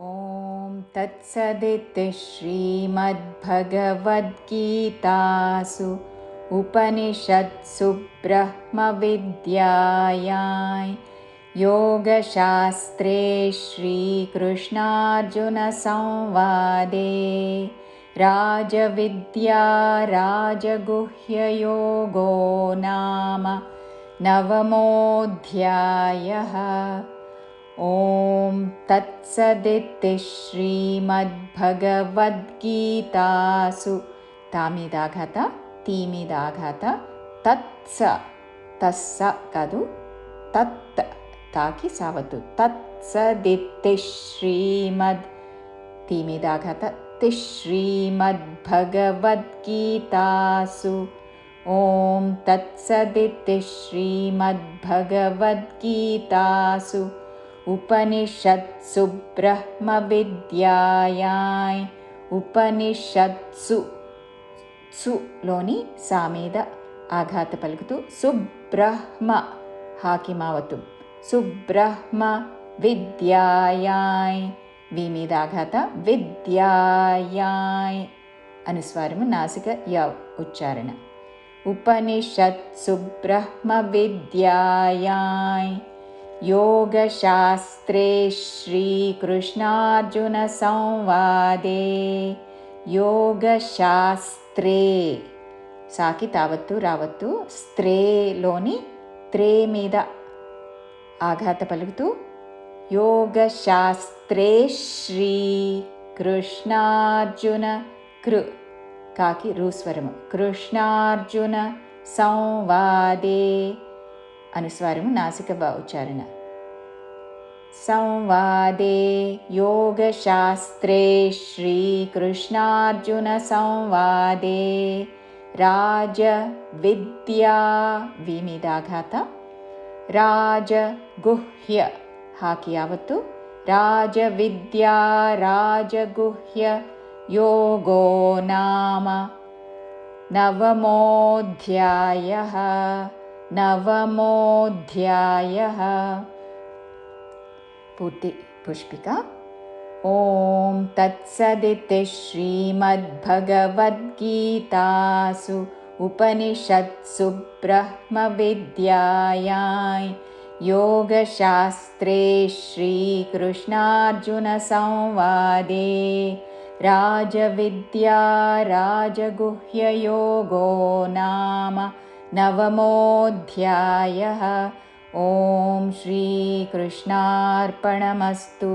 ॐ तत्सदिति श्रीमद्भगवद्गीतासु उपनिषत्सु ब्रह्मविद्यायां योगशास्त्रे श्रीकृष्णार्जुनसंवादे राजविद्या राजगुह्ययोगो नाम नवमोऽध्यायः। ॐ तत्सदिति श्रीमद्भगवद्गीतासु। तामिदाघत तीमिदाघत तत्स तस्स कदु तत् ताकि सावतु। तत्सदिति श्रीमद् तीमिदाघत तिश्रीमद्भगवद्गीतासु ॐ तत्सदिति श्रीमद्भगवद्गीतासु उपनिषत्सु ब्रह्मविद्यायाम् उपनिषत्सु सु लोनि सामेद आघात पलुकुतु सुब्रह्म हाकिमावतु सुब्रह्म विद्यायाम् विमीदाघात विद्यायाम् अनुस्वारं नासिक य उच्चारण उपनिषत्सु ब्रह्मविद्यायाम् योगशास्त्रे श्रीकृष्णार्जुनसंवादे। योगशास्त्रे। साकि तावत्तु रावत्तु स्त्रेलोनि त्रेमिद आघात पलुकुतु योगशास्त्रे श्रीकृष्णार्जुन कृ काकि रुस्वरं कृष्णार्जुनसंवादे अनुस्वारं नासिक उच्चारण संवादे योगशास्त्रे श्रीकृष्णार्जुनसंवादे राजविद्या विमिदाघात राजगुह्य हाकि यावत्तु राजविद्या राजगुह्य योगो नाम। नवमोऽध्यायः नवमोऽध्यायः। पूर्ति पुष्पिका। ॐ तत्सदिति श्रीमद्भगवद्गीतासु उपनिषत्सु ब्रह्मविद्यायां योगशास्त्रे श्रीकृष्णार्जुनसंवादे राजविद्या राजगुह्ययोगो नाम नवमोऽध्यायः। ॐ श्रीकृष्णार्पणमस्तु